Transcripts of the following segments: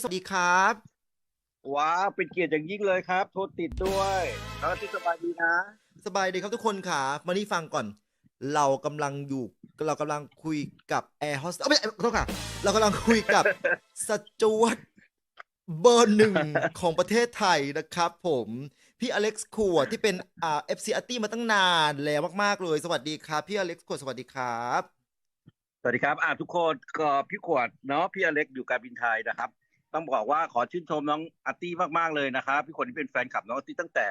สวัสดีครับ ว้าวเป็นเกียรติอย่างยิ่งเลยครับ โทษติดด้วยแล้วที่สบายดีนะ สบายดีครับทุกคนค่ะ มานี่ฟังก่อน เรากำลังอยู่ เรากำลังคุยกับแอร์โฮสเตสไม่ใช่ขอโทษค่ะ เรากำลังคุยกับ สจวตเบอร์หนึ่งของประเทศไทยนะครับผม พี่อเล็กซ์ขวดที่เป็นอ่าเอฟซีอาร์ตี้มาตั้งนานแล้วมากๆเลย สวัสดีครับ พี่อเล็กซ์ขวดสวัสดีครับ สวัสดีครับอ่าทุกคนก็พี่ขวดเนาะพี่อเล็กอยู่การบินไทยนะครับ ต้องบอกว่าขอชื่นชมน้องอาร์ตี้มากๆเลยนะครับพี่คนที่เป็นแฟนคลับน้องอาร์ตี้ตั้งแต่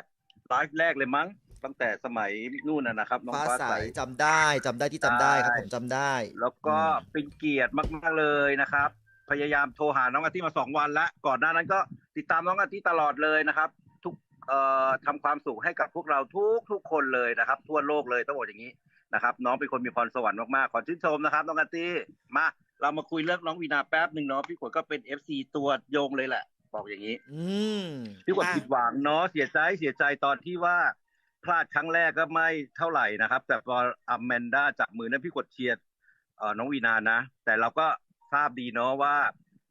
ไลฟ์แรกเลยมั้งตั้งแต่สมัยนู่นนะนะครับน้องฟ้าฟ้าใสใสจำได้จำได้ที่จำได้ครับใช่ผมจำได้ แล้วก็อืมเป็นเกียรติมากๆเลยนะครับ พยายามโทรหาน้องอาร์ตี้มาสองวันแล้วก่อนหน้านั้นก็ติดตามน้องอาร์ตี้ตลอดเลยนะครับ ทุกเอ่อทำความสุขให้กับพวกเราทุกทุกคนเลยนะครับ ทั่วโลกเลยต้องบอกอย่างนี้นะครับ น้องเป็นคนมีพรสวรรค์มากๆขอชื่นชมนะครับ น้องอาร์ตี้มา เรามาคุยเรื่องน้องวีนาแป๊บหนึ่งเนาะพี่ขวดก็เป็นเอฟซีตัวโยงเลยแหละ บอกอย่างนี้ อืมพี่ขวดอะผิดหวังเนาะเสียใจเสียใจตอนที่ว่าพลาดครั้งแรกก็ไม่เท่าไหร่นะครับ แต่พออแมนด้าจับมือนั้นพี่ขวดเชียร์เอ่อน้องวีนานะ แต่เราก็ทราบดีเนาะว่า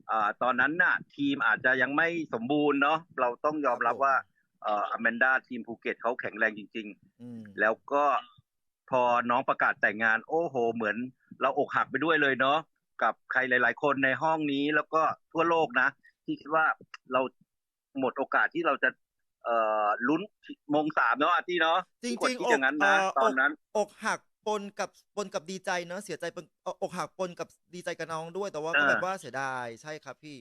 เอ่อตอนนั้นน่ะ ทีมอาจจะยังไม่สมบูรณ์เนาะเราต้องยอมรับว่าเอ่ออแมนด้าทีมภูเก็ตเขาแข็งแรงจริงอืมๆแล้วก็พอน้องประกาศแต่งงาน โอ้โห เหมือน เราอกหักไปด้วยเลยเนาะ กับใครหลาย ๆ คนในห้องนี้แล้วก็ทั่วโลกนะ ที่คิดว่าเราหมดโอกาสที่เราจะเอ่อลุ้นมงสามเนาะอาร์ตี้เนาะจริงพี่ๆกดคิดอย่างนั้นนะอกตอนนั้นอกอกหักปนกับปนกับดีใจเนอะเสียใจปนเอ่ออกหักปนกับดีใจกับน้องด้วย แต่ว่าก็เออแบบว่าเสียดายใช่ครับพี่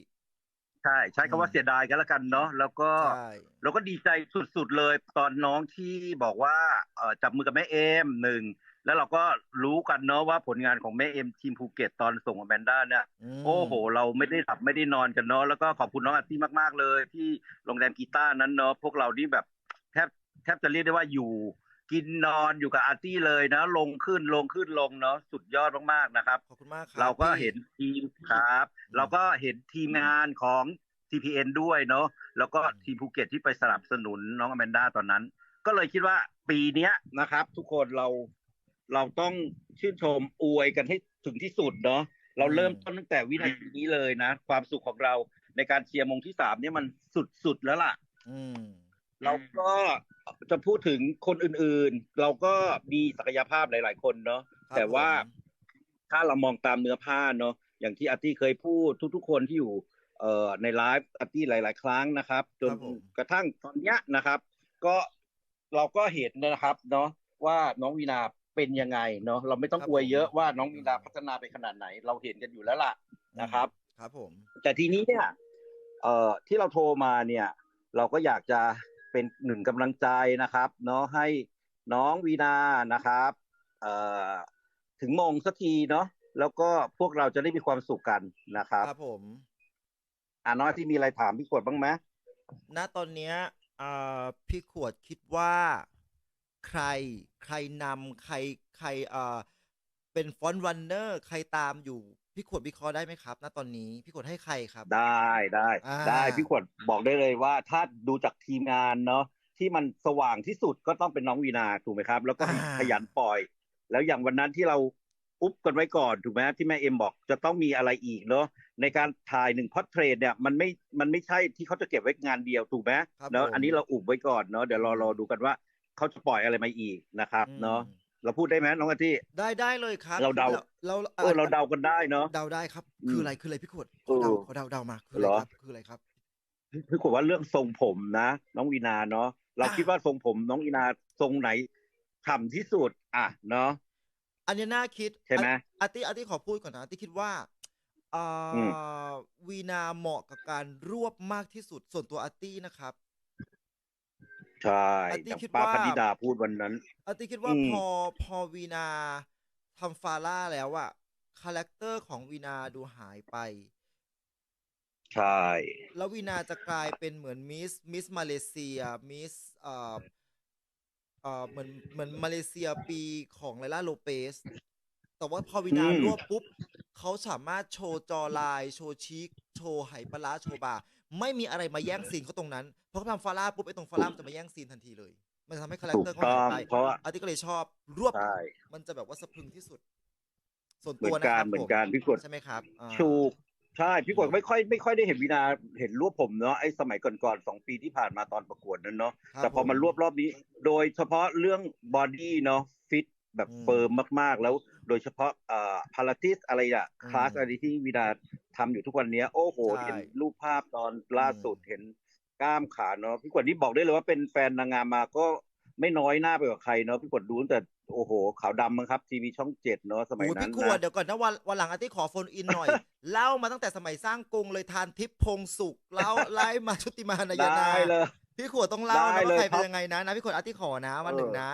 ใช่ใช้คำว่าอืมเสียดายกันแล้วกันเนาะแล้วก็ใช่เราก็ดีใจสุดๆเลย ตอนน้องที่บอกว่าเอ่อจับมือกับแม่เอมหนึ่ง แล้วเราก็รู้กันเนาะว่าผลงานของแม่เอมทีมภูเก็ตตอนส่งอแมนด้าเนี่ยมโอ้โห เราไม่ได้หลับไม่ได้นอนกันเนาะแล้วก็ขอบคุณน้องอาร์ตี้มากๆเลย ที่โรงแรมกีตาร์นั้นเนาะพวกเรานี่แบบแทบแทบจะเรียกได้ว่าอยู่กินนอนอยู่กับอาร์ตี้เลยนะ ลงขึ้นลงขึ้นลงเนาะสุดยอดมากๆนะครับขอบคุณมากครับเราก็พี่เห็นทีมครับอืมเราก็เห็นทีมงานของ TPN ด้วยเนาะแล้วก็อืมทีมภูเก็ตที่ไปสนับสนุนน้องอแมนด้าตอนนั้น ก็เลยคิดว่าปีเนี้ยนะครับ ทุกคนเรา เราต้องชื่นชมอวยกันให้ถึงที่สุดเนาะเราเริ่มต้นตั้งแต่วินาทีนี้เลยนะ ความสุขของเราในการเชียร์มงที่สามเนี่ยมันสุดๆแล้วล่ะอืมเราก็จะพูดถึงคนอื่นๆ เราก็มีศักยภาพหลาย ๆ คนเนาะครับแต่ว่าผมถ้าเรามองตามเนื้อผ้าเนาะอย่างที่อาร์ตี้เคยพูดทุก ๆ คนที่อยู่ เอ่อในไลฟ์อาร์ตี้หลาย ๆ ครั้งนะครับ จนครับผมกระทั่งตอนเนี้ยนะครับ ก็เราก็เห็นนะครับ เนาะว่าน้องวีนา เป็นยังไงเนาะเราไม่ต้องอวยเยอะว่าน้องวีนาพัฒนาไปขนาดไหน เราเห็นกันอยู่แล้วล่ะนะครับ ครับผม แต่ทีนี้เนี่ยเอ่อที่เราโทรมาเนี่ย เราก็อยากจะเป็นหนึ่งกำลังใจนะครับ เนาะให้น้องวีนานะครับเอ่อถึงมงสักทีเนาะแล้วก็พวกเราจะได้มีความสุขกันนะครับครับผมอ่าน้อยที่มีอะไรถามพี่ขวดบ้างไหมณตอนเนี้ยอ่าพี่ขวดคิดว่า ใคร ใครนำใครใครอ่าเป็นฟอนต์รันเนอร์ใครตามอยู่ พี่ขวดวิเคราะห์ได้ไหมครับณตอนนี้พี่ขวดให้ใครครับได้ได้อ่า ได้พี่ขวดบอกได้เลยว่าถ้าดูจากทีมงานเนาะที่มันสว่างที่สุดก็ต้องเป็นน้องวีนาถูกไหมครับ แล้วก็ขยันปล่อย แล้วอย่างวันนั้นที่เราอุ๊บกันไว้ก่อนถูกไหมที่แม่เอ็มบอกจะต้องมีอะไรอีกเนาะในการถ่ายหนึ่งพอดเทรดเนี่ยมันไม่มันไม่ใช่ที่เขาจะเก็บไว้งานเดียวถูกไหมครับเนาะผม อันนี้เราอุบไว้ก่อนเนาะเดี๋ยวรอรอดูกันว่า เขาจะปล่อยอะไรมาอีกนะครับอืมเนาะเราพูดได้ไหมน้องอาทิได้ได้เลยครับ เราเดาเราเออเราเดากันได้เนาะเดาได้ครับอืมคืออะไรคืออะไรพี่ขวดขอเดาเออขอเดาเดามาคืออะไรเหรอครับคืออะไรครับพี่ขวดว่าเรื่องทรงผมนะ น้องวีนาเนาะเราอ่าคิดว่าทรงผมน้องวีนาทรงไหนฉ่ำที่สุด อะเนาะอันเนี้ยน่าคิดใช่ไหมอาอาร์ตี้อาร์ตี้ขอพูดก่อนนะอาร์ตี้คิดว่าอ่าอืมวีนาเหมาะกับการรวบมากที่สุดส่วนตัวอาร์ตี้นะครับ ใช่อาร์ตี้อย่างคิดป้าว่าพนิดาพูดวันนั้น อาร์ตี้คิดว่าอืมพอพอวีนาทำฟาร่าแล้วอะคาแรคเตอร์ของวีนาดูหายไป ใช่ แล้ววีนาจะกลายเป็นเหมือนมิสมิสมาเลเซียมิสเอ่อเอ่อเหมือนเหมือนมาเลเซียปีของไลล่าโลเปสแต่ว่าพอวีนารวบปุ๊บ เขาสามารถโชว์จอลาย โชว์ชีกโชว์ไหปลาร้าโชว์บาร์ ไม่มีอะไรมาแย่งซีนเขาตรงนั้น เพราะเขาทำฟาร่าปุ๊บไอ้ตรงฟาร่ามันจะมาแย่งซีนทันทีเลย มันจะทำให้คาแรคถูกเตอร์เขาต้หาอยงไปเพราะว่าอาร์ตี้ก็เลยชอบรวบใช่มันจะแบบว่าสะพรึงที่สุด ส่วนเหมืตัอวนนะกัคนรับเหมือผนกันพี่ขวดใช่ไหมครับอ่าถูกใช่พี่กวดไม่ค่อยไม่ค่อยได้เห็นวีนาเห็นรวบผมเนาะไอ้สมัยก่อนๆสองปีที่ผ่านมาตอนประกวดนั้นเนาะครับแต่พอมันผมรวบรอบนี้ โดยเฉพาะเรื่องบอดี้เนาะฟิตแบบอืมเฟิร์มมากๆ แล้วโดยเฉพาะเอ่อพาราติสอะไรอะอืมคลาสอะไรที่วีนา ทำอยู่ทุกวันเนี้ย โอ้โหใช่เห็นรูปภาพตอนล่าสุดเห็นกล้ามขาเนาะพี่กวดนี่บอกได้เลยว่าเป็นแฟนนางงามมาก็ไม่น้อยหน้าไปกว่าใครเนาะพี่กวดดูตั้งแต่โอ้โหขาวดำมั้งครับทีวีช่องเจ็ดเนาะสมัยโอ้ยนั้พี่นขวดนะเดี๋ยวก่อนนะวันวันหลังอาทิตย์ขอโฟนอินหน่อย เล่ามาตั้งแต่สมัยสร้างกรุงเลยทานทิพย์พงสุขเล่าไล่มาชุติมานายนาได้เลยพี่ขวดต้องเล่าได้นะเลว่ายใครครัเป็นบยังไงนะนะพี่ขวดอาทิตย์ขอนะวันหนึ่งนะ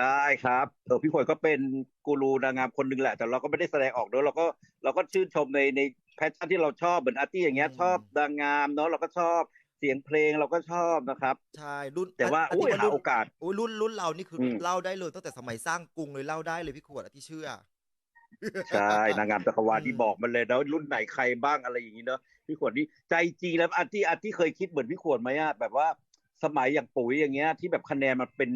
ได้ครับเออพี่ขวดก็เป็นกูรูนางงามคนหนึ่งแหละ แต่เราก็ไม่ได้แสดงออกด้วยเราก็เราก็ชื่นชมในในแพชชั่นที่เราชอบเหมือนอาร์ตี้อย่างเงี้ยอืมชอบนางงามเนาะเราก็ชอบเสียงเพลงเราก็ชอบนะครับ ใช่รุ่นแต่ว่าอาอุ้ยทิตย์หารุ่นโอกาสโอ้ยรุ่นรุ่นเรานี่คืออมเล่าได้เลยตั้งแต่สมัยสร้างกรุงเลยเล่าได้เลยพี่ขวดอาทิตย์เชื่อใช่นางงามจักรวาลอืมที่บอกมันเลยแล้วรุ่นไหนใครบ้างอะไรอย่างนี้เนาะพี่ขวดนี่ใจจริงแล้วอาร์ตี้อาร์ตี้เคยคิดเหมือนพี่ขวดไหมอะแบบว่าสมัยอย่างปุ๋ยอย่างเงี้ยที่แบบคะแนนมันเป็น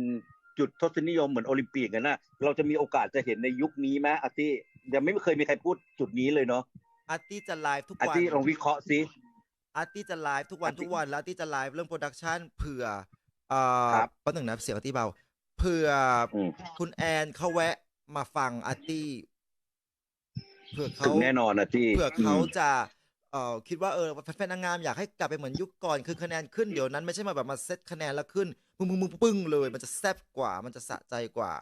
จุดทศนิยมเหมือนโอลิมปิกกันนะเราจะมีโอกาสจะเห็นในยุคนี้ไหมอาร์ตี้ยังไม่เคยมีใครพูดจุดนี้เลยเนาะอาร์ตี้จะไลฟ์ทุกอาร์วันตี้ลองวิเคราะห์สิอาร์ตี้จะไลฟ์ทุกวันอาร์ตี้ทุกวันแล้วอาร์ตี้จะไลฟ์เรื่องโปรดักชันเผื่อเอ่อครับแป๊บหนึ่งนะเสียงอาร์ตี้เบาเผื่อออืมคุณแอนเขาแวะมาฟังอาร์ตี้เผื่อเขาถึงแน่นอนนะที่เผื่อเขามจะเอ่อคิดว่าเออแฟนๆนางงามอยากให้กลับไปเหมือนยุคก่อนคือคะแนนขึ้นเดี๋ยวนั้นไม่ใช่มาแบบมาเซตคะแนนแล้วขึ้น ปึ้งปึ้งปึ้งปึ้งเลย มันจะแซ่บกว่า มันจะสะใจกว่า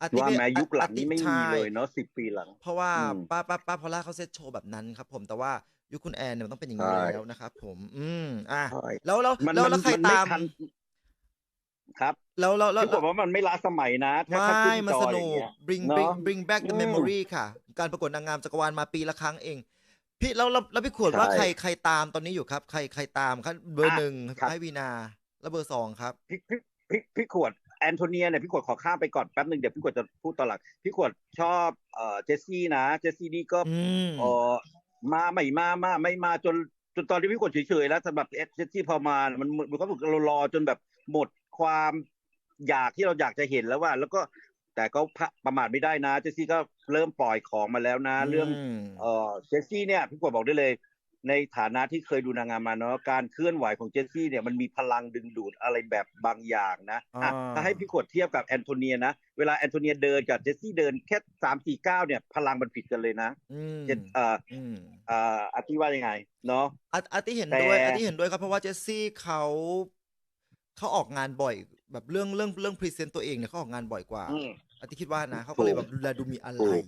อาร์ตี้ว่าไม่แม้ยุคหลังอาร์ตี้นี้ไม่มีใช่เลยเนาะสิบปีหลัง เพราะว่าอืมป้าป้าป้าพอลล่าเขาเซตโชว์แบบนั้นครับผมแต่ว่ายุคคุณแอนเนี่ยมันต้องเป็นอย่างนี้ใช่แล้วนะครับผม อืมอะใช่แล้วแล้วมันแล้วมันแล้วใครมันไม่ตามทันครับแล้วแล้วแล้วพี่บอกว่ามันไม่ล้าสมัยนะถ้าถ้าไม่ขึ้นมันจอสอนุย่างกเงี้ย bring เนอะ bring bring back the อืม memory ค่ะ การประกวดนางงามจักรวาลมาปีละครั้งเอง พี่แล้วแล้วแล้วพี่ขวดว่าใช่ใครใครตามตอนนี้อยู่ครับ ใครใครตามครับเบอร์อะหนึ่งครับให้วีนา แล้วเบอร์สองครับพี่พี่พี่พี่ขวดแอนโทเนียเนี่ยพี่ขวดขอข้ามไปก่อนแป๊บหนึ่งเดี๋ยวพี่ขวดจะพูดตอนหลังพี่ขวดชอบเอ่อเจสซี่นะ เจสซี่นี่ก็อืมเออมาไม่มามาไม่มาจนจนตอนที่พี่กดเฉยๆแล้วสำหรับเอสที่พอมา มันมันก็เรารอจนแบบหมดความอยากที่เราอยากจะเห็นแล้วว่า แล้วก็แต่ก็ประมาทไม่ได้นะ เจสซี่ก็เริ่มปล่อยของมาแล้วนะ เรื่องมเออเจสซี่เนี่ยพี่กดบอกได้เลย ในฐานะที่เคยดูนางงามมาเนาะการเคลื่อนไหวของเจสซี่เนี่ยมันมีพลังดึงดูดอะไรแบบบางอย่างนะอะอ่าถ้าให้พี่ขวดเทียบกับแอนโทเนียนะ เวลาแอนโทเนียเดินกับเจสซี่เดินแค่สามสี่เก้าเนี่ย พลังมันผิดกันเลยนะอืมเจสเอ่ออืมเอ่ออาร์ตี้ว่ายังไงเนาะอาร์อาร์ตี้เห็นแต่ด้วยอาร์ตี้เห็นด้วยครับเพราะว่าเจสซี่เขาเขาออกงานบ่อยแบบเรื่องเรื่องเรื่องพรีเซนต์ตัวเองเนี่ยเขาออกงานบ่อยกว่าอืมอาร์ตี้คิดว่านะเขาก็เลยถูกแบบดูแลดูมีอะไรถูก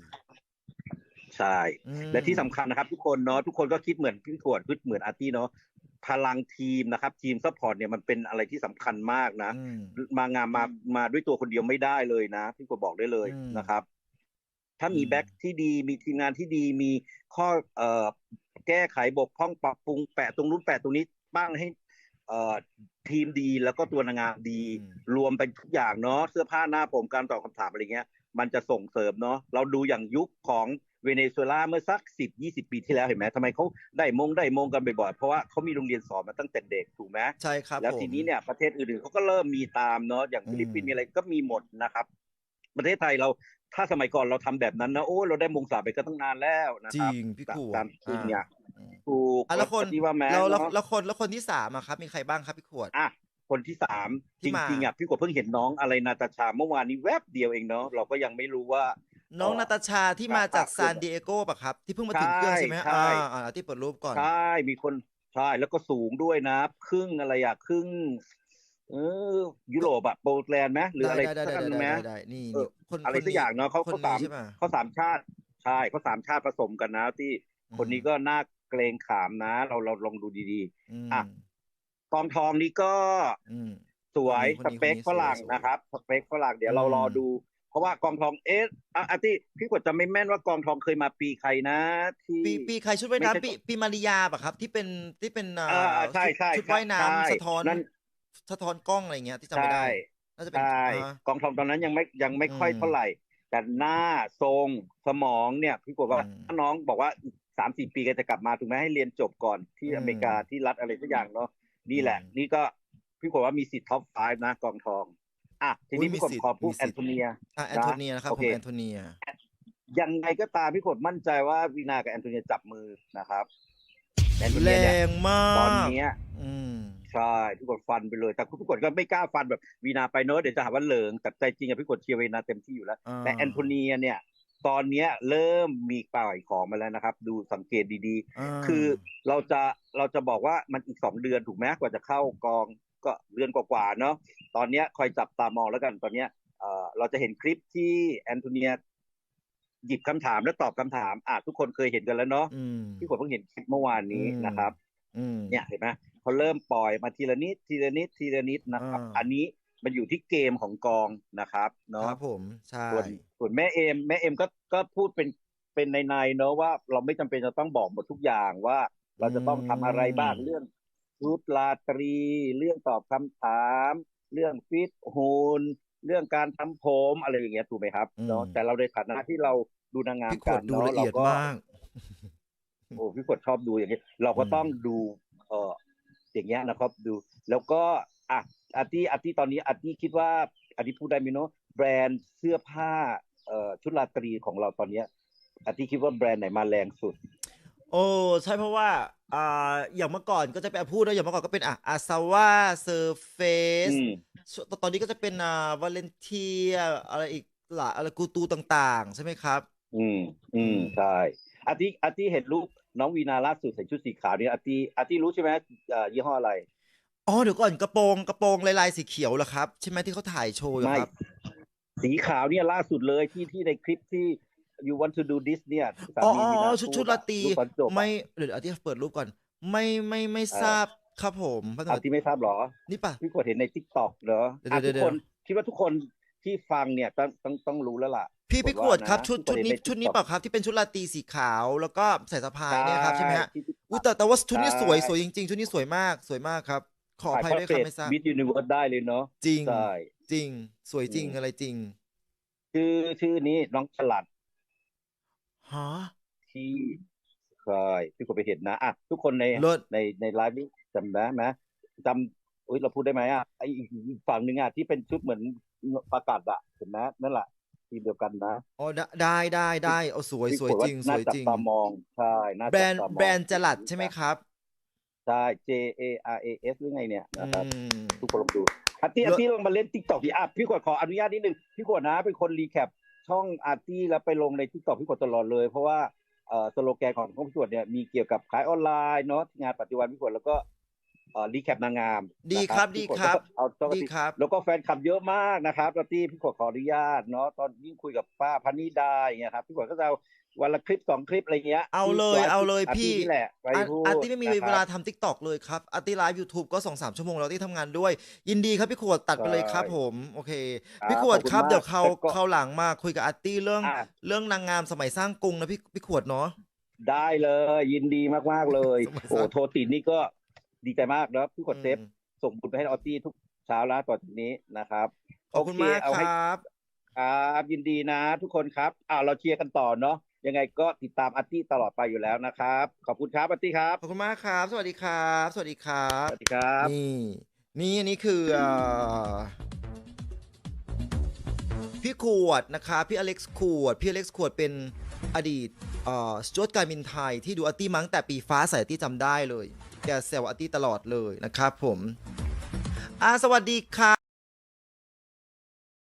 ใช่อืมและที่สำคัญนะครับทุกคนเนาะทุกคนก็คิดเหมือนพี่ขวดคิดเหมือนอาร์ตี้เนาะพลังทีมนะครับ ทีมซัพพอร์ตเนี่ยมันเป็นอะไรที่สำคัญมากนะอืมมางานมามาด้วยตัวคนเดียวไม่ได้เลยนะ พี่ขวดบอกได้เลยอืมนะครับ ถ้ามีอืมแบ็กที่ดีมีทีมงานที่ดีมีข้อเอ่อแก้ไขบกพร่องปรับปรุงแปะตรงนู้นแปะตรงนี้บ้างให้เอ่อทีมดีแล้วก็ตัวนางงามดีอืมรวมเป็นทุกอย่างเนาะเสื้อผ้าหน้าผมการตอบคำถามอะไรเงี้ย มันจะส่งเสริมเนาะเราดูอย่างยุคของ เวเนซุเอลาเมื่อสักสิบยี่สิบปีที่แล้วเห็นไหมทำไมเขาได้มงได้มงกันบ่อยๆเพราะว่าเขามีโรงเรียนสอนมาตั้งแต่เด็กถูกไหมใช่ครับแล้วผมทีนี้เนี่ยประเทศอื่นๆเขาก็เริ่มมีตามเนาะอย่างอืมฟิลิปปินส์มีอะไรก็มีหมดนะครับ ประเทศไทยเราถ้าสมัยก่อนเราทำแบบนั้นนะโอ้เราได้มงสามไปก็ตั้งนานแล้วนะจคริรับงพี่ตามขวดตามจริงเนี่ยอ่าถูกอะแล้วคนที่ว่าแม้แล้วแล้วเนาะแล้วคนแล้วคนที่สามอะครับ มีใครบ้างครับพี่ขวดอะคนที่สามที่จมาริงๆอะพี่กวดเพิ่งเห็นน้องอะไรนาตาชาเมื่อวานนี้แวบเดียวเองเนาะเราก็ยังไม่รู้ว่า น้องเอ่อนาตาชาที่มาจากครับซานดิเอโกปะครับ ที่เพิ่งมาถึงเครื่องใช่ไหมใช่ อ่าอ่าที่เปิดรูปก่อน ใช่มีคนใช่แล้วก็สูงด้วยนะ ครึ่งอะไรอะครึ่ง เออ ยุโรปอะโปแลนด์ไหมหรืออะไรได้ได้สักได้อันหนึงไหมได้ได้นี่เอนี่อคนอะไรคนสักอย่างเนาะเขาคนเขานี้สามใช่ปะ เขาสามชาติใช่เขาสามชาติผสมกันนะที่คนนี้ก็น่าเกรงขามนะ เราเราลองดูดีอืมอะๆกองทองนี้ก็อืม สวยคนสนี้เปคคนนี้ฝรั่งสวยนะครับสเปคฝรั่งเดี๋ยวเราอืม รอดู เพราะว่ากองทองเอ๊ะอะอาร์ตี้พี่กดจะไม่แม่นว่ากองทองเคยมาปีใครนะที่ปีปีใครชุดว่ายไม่ใช่น้ำปีปีมาริยาปะครับ ที่เป็นที่เป็นอ่าอ่าใช่ใช่ชุดว่ายใช่น้ำสะท้อนนั่นสะท้อนกล้องอะไรเงี้ยที่จำไม่ได้ใช่น่าจะเป็นใช่อ่ากองทองตอนนั้นยังไม่ยังไม่ค่อยอืมเท่าไหร่ แต่หน้าทรงสมองเนี่ยพี่กดว่าอืมถ้าน้องบอกว่าสามสี่ปีก็จะกลับมาถูกไหมให้เรียนจบก่อนที่อืมอเมริกาที่รัฐอะไรสักอย่างเนาะนี่แหละอืมนี่ก็พี่กดว่ามีสิทธิ์ท็อปไฟนะกองทอง อะทีนี้อุ๊ยมีพี่กดสิทธิ์ขอพูดมีสิแอทธิ์นโทเนียอ่าแอนโทเนียนะครับโอผเคมแอนโทเนียยังไงก็ตามพี่ขวดมั่นใจว่าวีนากับแอนโทเนียจับมือนะครับแอนโทแรเนียเนี่ยงมาตอนกเนี้ยอืมใช่พี่กดฟันไปเลย แต่พี่กดก็ไม่กล้าฟันแบบวีนาไปเนอะเดี๋ยวจะหาว่าเหลิงแต่ใจจริงอะพี่กดเชียร์วีนาเต็มที่อยู่แล้วอ่าแต่แอนโทเนียเนี่ยตอนเนี้ยเริ่มมีปล่อยของมาแล้วนะครับ ดูสังเกตดีาๆคือเราจะเราจะบอกว่ามันอีกสองเดือนถูกไหมกว่าจะเข้ากอง ก็เดือนกว่าๆเนาะตอนเนี้ยคอยจับตามองแล้วกันตอนเนี้ยเอ่อเราจะเห็นคลิปที่แอนโทเนียหยิบคำถามและตอบคำถามอะทุกคนเคยเห็นกันแล้วเนาะอืมพี่กดเพิ่งเห็นคลิปเมื่อวานนี้อืมนะครับอืมเนี่ยเห็นไหมเขาเริ่มปล่อยมาทีละนิดทีละนิดทีละนิดนะครับอ่าอันนี้มันอยู่ที่เกมของกองนะครับคเนาะรับผมใช่ส่วนส่วนแม่เอมแม่เอมก็ก็พูดเป็นเป็นในในๆเนาะว่าเราไม่จำเป็นจะต้องบอกหมดทุกอย่างว่า เราจะต้องทำอะไรบ้างเรื่อง ชุดราตรี เรื่องตอบคำถาม เรื่องฟิตหุ่นเรื่องการทำผมอะไรอย่างเงี้ยถูกไหมครับเนาะแต่เราในฐานะที่เราดูนางงามพี่ขกัวดนดูเนาะละเราเอียดก็มากโอ้พี่กดชอบดูอย่างนี้เราก็อืมต้องดู เอออย่างเงี้ยนะครับดู แล้วก็อะอาร์ตี้อาร์ตี้ตอนนี้อาร์ตี้คิดว่าอาร์ตี้พูดได้ไหมเนาะแบรนด์เสื้อผ้าเอ่อชุดราตรีของเราตอนเนี้ยอาร์ตี้คิดว่าแบรนด์ไหนมาแรงสุด โอ้ใช่เพราะว่าอ่าอย่างเมื่อก่อนก็จะไปพูดนะอย่างเมื่อก่อนก็เป็นอะอาซาว่าเซอร์เฟสอืมตอนนี้ก็จะเป็นอ่าวาเลนเทียอะไรอีกหลายอะไรกูตูต่างๆ ใช่ไหมครับ อืม อืมใช่อาร์ตี้อาร์ตี้เห็นรูปน้องวีนาล่าสุดใส่ชุดสีขาวเนี่ยอาร์ตี้อาร์ตี้รู้ใช่ไหมเอ่อยี่ห้ออะไรอ๋อเดี๋ยวก่อนกระโปรงกระโปรงลายลายสีเขียวเหรอครับ ใช่ไหมที่เขาถ่ายโชว์อยู่ไม่ครับ สีขาวเนี่ยล่าสุดเลยที่ที่ในคลิปที่ you want to do this เนี่ยสาอ๋อมีอ๋อวีอ๋นาอชุดพูชุดอะราตรีรูปตอนจบอะไม่เดี๋ยวอาทิตย์เปิดรูปก่อน ไม่ไม่ไม่เออทราบครับผมแป๊บนึงอาร์ตี้ไม่ทราบเหรอ นี่ป่ะ พี่กดเห็นในทิกตอกเหรอเดี๋ยวอะเดี๋ทุยวกคนเดี๋ยวคิดว่าทุกคนที่ฟังเนี่ยต้องต้องต้องรู้แล้วล่ะ พี่กดพี่ขวดว่าครับนะชุดทุชุกดคนนี้เห็นในชุดนี้ TikTok เปล่าครับที่เป็นชุดราตรีสีขาวแล้วก็ใส่สะพายเนี่ยครับใช่ไหมฮะที่อุ้ยแต่แต่ว่าชุดนี้ใช่สวยสวยจริงๆชุดนี้สวยมากสวยมากครับ ขออภัยด้วยครับไม่ทราบวิดยูนิเวิร์สได้เลยเนาะจริงใช่ จริง สวยจริงอืม อะไรจริง ชื่อชื่อนี้น้องฉลัด ฮะที่เคยพี่กดไปเห็นนะอะทุกคนในเลิศ ในในไลฟ์นี้จำได้ไหมจำอุ้ยเราพูดได้ไหมอะไออีกอีกฝั่งหนึ่งอะที่เป็นชุดเหมือนประกาศอะเห็นไหมนั่นแหละทีมเดียวกันนะอ๋อได้ได้ได้ได้เอาสวยพี่สวยกดจริงสน่าวยจับจริง ตามองใช่น่าแบรจันด์ตามองแบรนด์จลัดใช่ไหมครับใช่ J A R A S หรือไงเนี่ยอืนะครับ ม ทุกคนลองดูอาร์ตี้เลิอาศร์ตี้ลองมาเล่นทิกตอกดิอะพี่กดขออนุญาตนิดนึงพี่กดนะเป็นคนรีแคป ช่องอาร์ตี้แล้วไปลงในทิกตอกพี่กดตลอดเลย เพราะว่าเอ่อสโลแกนของของพี่กดเนี่ยมีเกี่ยวกับขายออนไลน์เนาะงานปัจจุบันพี่กดแล้วก็เอ่อรีแคปนางงาม ดีนะครับดีพี่กครับก็เอาช่องดีครับ แล้วก็แฟนคลับเยอะมากนะครับอาร์ตี้พี่กดขออนุญาตเนาะตอนยิ่งคุยกับป้าพันนิดาอย่างเงี้ยครับพี่กดก็จะเอา วันละคลิปสองคลิปอะไรเงี้ย เอาเลยที่ไฟ์เอาเลยอาร์ตี้พี่นี่แหละไปอาร์พูดอาร์ตี้ไม่มีนะครับเวลาทำทิกตอกเลยครับอาร์ตี้ไลฟ์ยูทูบก็สองสามชั่วโมงแล้วที่ทำงานด้วย ยินดีครับพี่ขวดตัดไปเลยครับใช่ผม โอเคครับพี่ขวดขอบคุณครับมากเดี๋ยวเขาแต่ก็เขาหลังมาคุยกับอาร์ตี้เรื่องอะเรื่องนางงามสมัยสร้างกรุงนะพี่พี่ขวดเนาะได้เลย ยินดีมากๆเลยสมัยโอ้สามโทตินนี่ก็ดีใจมากนะพี่กดเซฟอืมส่งบุญไปให้ออตตี้ทุกเช้าแล้วต่อจากนี้นะครับขอบคุณมากโเอาคให้รับครับยินดีนะ ทุกคนครับอ่าเราเชียร์กันต่อเนาะ ยังไงก็ติดตามอาร์ตี้ตลอดไปอยู่แล้วนะครับ ขอบคุณครับอาร์ตี้ครับ ขอบคุณมากครับ สวัสดีครับ สวัสดีครัสบวัสดีครับ นี่ นี่อันนี้คือเอ่อพี่ขวดนะครับพี่อเล็กซ์ขวด พี่อเล็กซ์ขวดเป็นอดีตเอ่อสจวตการบินไทยที่ดูอาร์ตี้มาตั้งแต่ปีฟ้าใสอาร์ตี้จำได้เลย แกแซวอาร์ตี้ตลอดเลยนะครับผม อ่าสวัสดีครับ